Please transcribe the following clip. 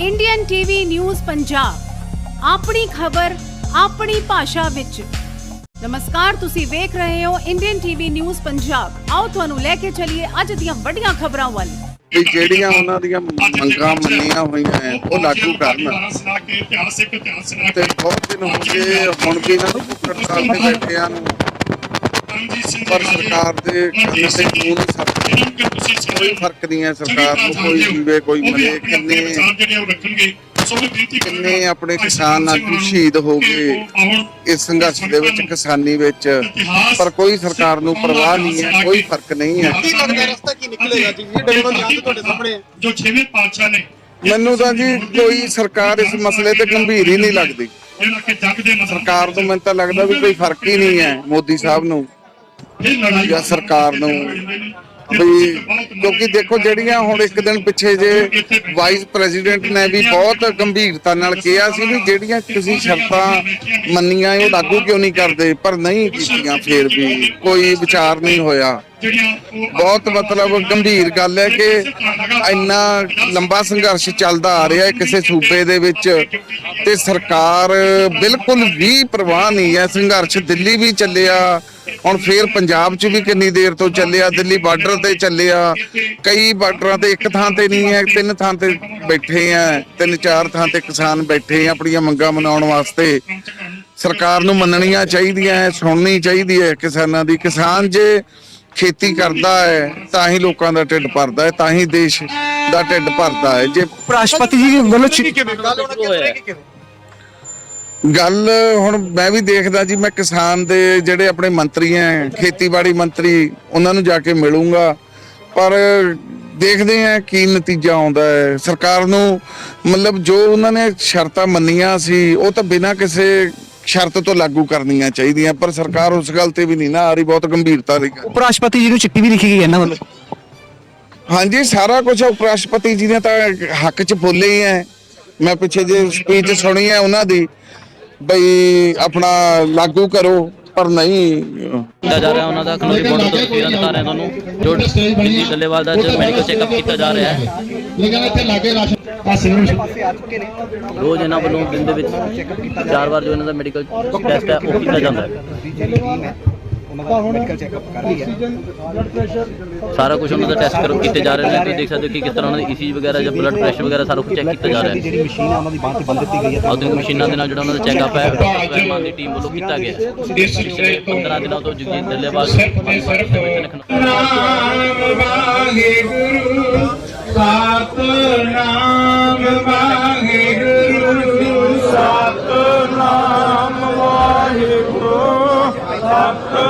Indian TV news Punjab ਆਪਣੀ ਖਬਰ ਆਪਣੀ ਭਾਸ਼ਾ ਵਿੱਚ। ਨਮਸਕਾਰ ਤੁਸੀਂ ਵੇਖ ਰਹੇ ਹੋ ਇੰਡੀਅਨ ਟੀਵੀ ਨਿਊਜ਼ ਪੰਜਾਬ ਆਓ ਤੁਹਾਨੂੰ ਲੈ ਕੇ ਚੱਲੀਏ ਅੱਜ ਦੀਆਂ ਵੱਡੀਆਂ ਖਬਰਾਂ ਵੱਲ। ਵੀ ਜਿਹੜੀਆਂ ਉਹਨਾਂ ਦੀਆਂ ਮੰਗਾਂ ਮੰਨੀਆਂ ਹੋਈਆਂ ਹੈ ਉਹ ਲਾਗੂ ਕਰਨ। ਕੇ ਤੇ ਕੇ ਬਹੁਤ ਦਿਨ ਹੋ ਗਏ ਹੁਣ ਵੀ ਇਹਨਾਂ ਨੂੰ ਤੇ ਬੈਠਿਆਂ ਨੂੰ। ਪਰ ਸਰਕਾਰ ਦੇ ਖਾਤੇ ਤੇ ਕਾਨੂੰਨ ਸਭ ਜਿਹਨਾਂ ਕਿ ਤੁਸੀਂ ਕੋਈ ਫ਼ਰਕ ਨਹੀਂ ਹੈ ਸਰਕਾਰ ਨੂੰ ਕੋਈ ਜੀਵੇ ਕੋਈ ਮਰੇ ਕਿੰਨੇ ਕਿੰਨੇ ਆਪਣੇ ਕਿਸਾਨ ਆਗੂ ਸ਼ਹੀਦ ਹੋ ਗਏ ਇਸ ਸੰਘਰਸ਼ ਦੇ ਵਿੱਚ ਕਿਸਾਨੀ ਵਿੱਚ। ਪਰ ਕੋਈ ਸਰਕਾਰ ਨੂੰ ਪਰਵਾਹ ਨਹੀਂ ਹੈ ਕੋਈ ਫ਼ਰਕ ਨਹੀਂ ਹੈ। ਕੀ ਲੱਗਦਾ ਰਸਤਾ ਕੀ ਨਿਕਲੇਗਾ ਜੀ? ਇਹ ਡੇਢ ਵਜੇ ਤੁਹਾਡੇ ਸਾਹਮਣੇ? ਹੈ ਜੋ ਛੇਵੇਂ ਪਾਤਸ਼ਾਹ ਨੇ ਮੈਨੂੰ ਤਾਂ ਜੀ ਕੋਈ ਸਰਕਾਰ ਇਸ ਮਸਲੇ ਤੇ ਗੰਭੀਰ ਹੀ ਨਹੀਂ ਲੱਗਦੀ। ਜਿਹੜਾ ਕਿ ਜੱਗ ਦੇ ਮਸਲੇ ਸਰਕਾਰ ਤੋਂ ਮੈਨੂੰ ਤਾਂ ਲੱਗਦਾ ਵੀ ਕੋਈ ਫ਼ਰਕ ਹੀ ਨਹੀਂ ਹੈ ਮੋਦੀ ਸਾਹਿਬ ਨੂੰ। ਜਾਂ ਸਰਕਾਰ ਨੂੰ ਵੀ ਕਿਉਂਕਿ ਦੇਖੋ ਜਿਹੜੀਆਂ ਹੁਣ ਇੱਕ ਦਿਨ ਪਿੱਛੇ ਜੇ ਵਾਈਸ ਪ੍ਰੈਜ਼ੀਡੈਂਟ ਨੇ ਵੀ ਬਹੁਤ ਗੰਭੀਰਤਾ ਨਾਲ ਕਿਹਾ ਸੀ ਵੀ ਜਿਹੜੀਆਂ ਤੁਸੀਂ ਸ਼ਰਤਾਂ ਮੰਨੀਆਂ ਉਹ ਲਾਗੂ ਕਿਉਂ ਨਹੀਂ ਕਰਦੇ? ਪਰ ਨਹੀਂ ਕੀਤੀਆਂ ਫੇਰ ਵੀ। ਕੋਈ ਵਿਚਾਰ ਨਹੀਂ ਹੋਇਆ। ਬਹੁਤ ਮਤਲਬ ਗੰਭੀਰ ਗੱਲ ਹੈ ਕਿ ਇੰਨਾ ਲੰਬਾ ਸੰਘਰਸ਼ ਚੱਲਦਾ ਆ ਰਿਹਾ ਹੈ ਕਿਸੇ ਸੂਬੇ ਦੇ ਵਿੱਚ। ਤੇ ਸਰਕਾਰ ਬਿਲਕੁਲ ਵੀ ਪ੍ਰਵਾਹ ਨਹੀਂ ਹੈ। ਸੰਘਰਸ਼ ਦਿੱਲੀ ਵੀ ਚੱਲਿਆ। ਹੁਣ ਫੇਰ ਪੰਜਾਬ 'ਚ ਵੀ ਕਿੰਨੀ ਦੇਰ ਤੋਂ ਚੱਲਿਆ ਦਿੱਲੀ ਬਾਰਡਰ ਤੇ ਚੱਲਿਆ ਕਈ ਬਾਰਡਰਾਂ ਤੇ ਇੱਕ ਥਾਂ ਤੇ ਨਹੀਂ ਹੈ ਤਿੰਨ ਥਾਂ ਤੇ ਬੈਠੇ ਆ ਤਿੰਨ ਚਾਰ ਥਾਂ ਤੇ ਕਿਸਾਨ ਬੈਠੇ ਆ ਆਪਣੀਆਂ ਮੰਗਾਂ ਮਨਾਉਣ ਵਾਸਤੇ। ਸਰਕਾਰ ਨੂੰ ਮੰਨਣੀਆਂ ਚਾਹੀਦੀਆਂ ਹੈ ਸੁਣਨੀ ਚਾਹੀਦੀ ਹੈ ਕਿਸਾਨਾਂ ਦੀ। ਕਿਸਾਨ ਜੇ ਖੇਤੀ ਕਰਦਾ ਹੈ ਤਾਂ ਹੀ ਲੋਕਾਂ ਦਾ ਢਿੱਡ ਭਰਦਾ ਹੈ ਤਾਂ ਹੀ ਦੇਸ਼ ਦਾ ਢਿੱਡ ਭਰਦਾ ਹੈ ਜੇ ਰਾਸ਼ਟਰਪਤੀ ਜੀ ਵੱਲੋਂ ਗੱਲ ਹੋਣਾ ਮੈਂ ਵੀ ਦੇਖਦਾ ਜੀ ਮੈਂ ਕਿਸਾਨ ਦੇ ਜਿਹੜੇ ਆਪਣੇ ਮੰਤਰੀ ਹੈ ਖੇਤੀਬਾੜੀ ਮੰਤਰੀ ਉਹਨਾਂ ਨੂੰ ਜਾ ਕੇ ਮਿਲੂੰਗਾ। ਪਰ ਦੇਖਦੇ ਆ ਕੀ ਨਤੀਜਾ ਆਉਂਦਾ ਹੈ ਸਰਕਾਰ ਨੂੰ ਮਤਲਬ ਜੋ ਉਹਨਾਂ ਨੇ ਸ਼ਰਤਾਂ ਮੰਨੀਆਂ ਸੀ ਉਹ ਤਾਂ ਬਿਨਾਂ ਕਿਸੇ ਸ਼ਰਤ ਤੋਂ ਲਾਗੂ ਕਰਨੀਆਂ ਚਾਹੀਦੀਆਂ ਪਰ ਸਰਕਾਰ ਉਸ ਗੱਲ ਤੇ ਵੀ ਨਹੀਂ ਨਾ ਆ ਰਹੀ ਬਹੁਤ ਗੰਭੀਰਤਾ ਦੀ ਗੱਲ। ਉਪ ਰਾਸ਼ਟਰਪਤੀ ਜੀ ਨੂੰ ਚਿੱਠੀ ਵੀ ਲਿਖੀ ਗਈ ਹੈ ਇਹਨਾਂ ਵੱਲੋਂ ਹਾਂਜੀ ਸਾਰਾ ਕੁਝ ਉਪ ਰਾਸ਼ਟਰਪਤੀ ਜੀ ਨੇ ਤਾਂ ਹੱਕ 'ਚ ਬੋਲੇ ਹੀ ਹੈ ਮੈਂ ਪਿੱਛੇ ਜੇ ਸਪੀਚ ਸੁਣੀ ਹੈ ਉਹਨਾਂ ਦੀ ਬਈ ਆਪਣਾ ਲਾਗੂ ਕਰੋ ਪਰ ਨਹੀਂ। ਕੀਤਾ ਜਾ ਰਿਹਾ ਉਹਨਾਂ ਦਾ ਕਾਨੂੰਨੀ ਬੋਰਡ ਤੋਂ ਤਸਵੀਰਾਂ ਦਿਖਾ ਰਹੇ ਤੁਹਾਨੂੰ ਜੋ ਦਿੱਲੀ ਡੱਲੇਵਾਲ ਦਾ ਜੋ ਮੈਡੀਕਲ ਚੈੱਕਅਪ ਕੀਤਾ ਜਾ ਰਿਹਾ ਹੈ। ਲੇਕਿਨ ਇੱਥੇ ਲਾਗੇ ਰਾਸ਼ਨ ਆ ਸਿਵਲ ਰੋਜ਼ ਇਹਨਾਂ ਵੱਲੋਂ ਦਿਨ ਦੇ ਵਿੱਚ ਚਾਰ ਵਾਰ ਜੋ ਇਹਨਾਂ ਦਾ ਮੈਡੀਕਲ ਟੈਸਟ ਹੈ ਉਹ ਕੀਤਾ ਜਾਂਦਾ ਹੈ। ਸਾਰਾ ਕੁਝ ਉਹਨਾਂ ਦਾ ਟੈਸਟ ਕਰ ਕੀਤੇ ਜਾ ਰਹੇ ਨੇ। ਤੁਸੀਂ ਦੇਖ ਸਕਦੇ ਹੋ ਕਿ ਕਿਸ ਤਰ੍ਹਾਂ ਦਾ ਦੀ ਈਸੀਜੀ ਵਗੈਰਾ ਜਾਂ ਬਲੱਡ ਪ੍ਰੈਸ਼ਰ ਵਗੈਰਾ ਸਾਰਾ ਕੁਝ ਚੈੱਕ ਕੀਤਾ ਜਾ ਰਿਹਾ ਹੈ। ਜਿਹੜੀ ਮਸ਼ੀਨ ਆ ਦੀ ਬਾਂਹ ਬੰਦ ਦਿੱਤੀ ਗਈ ਹੈ। ਆਧੁਨਿਕ ਮਸ਼ੀਨਾਂ ਦੇ ਨਾਲ ਜਿਹੜਾ ਉਹਨਾਂ ਦਾ ਚੈੱਕਅਪ ਹੈ ਵੈਮਾਨ ਦੀ ਟੀਮ ਵੱਲੋਂ ਕੀਤਾ ਗਿਆ ਹੈ। ਦਿਨਾਂ ਤੋਂ ਜਗਜੀਤ ਸਤਨਾਮ ਵਾਹਿਗੁਰੂ ਸਤਨਾਮ ਵਾਹਿਗੁਰੂ ਸਤਨਾਮ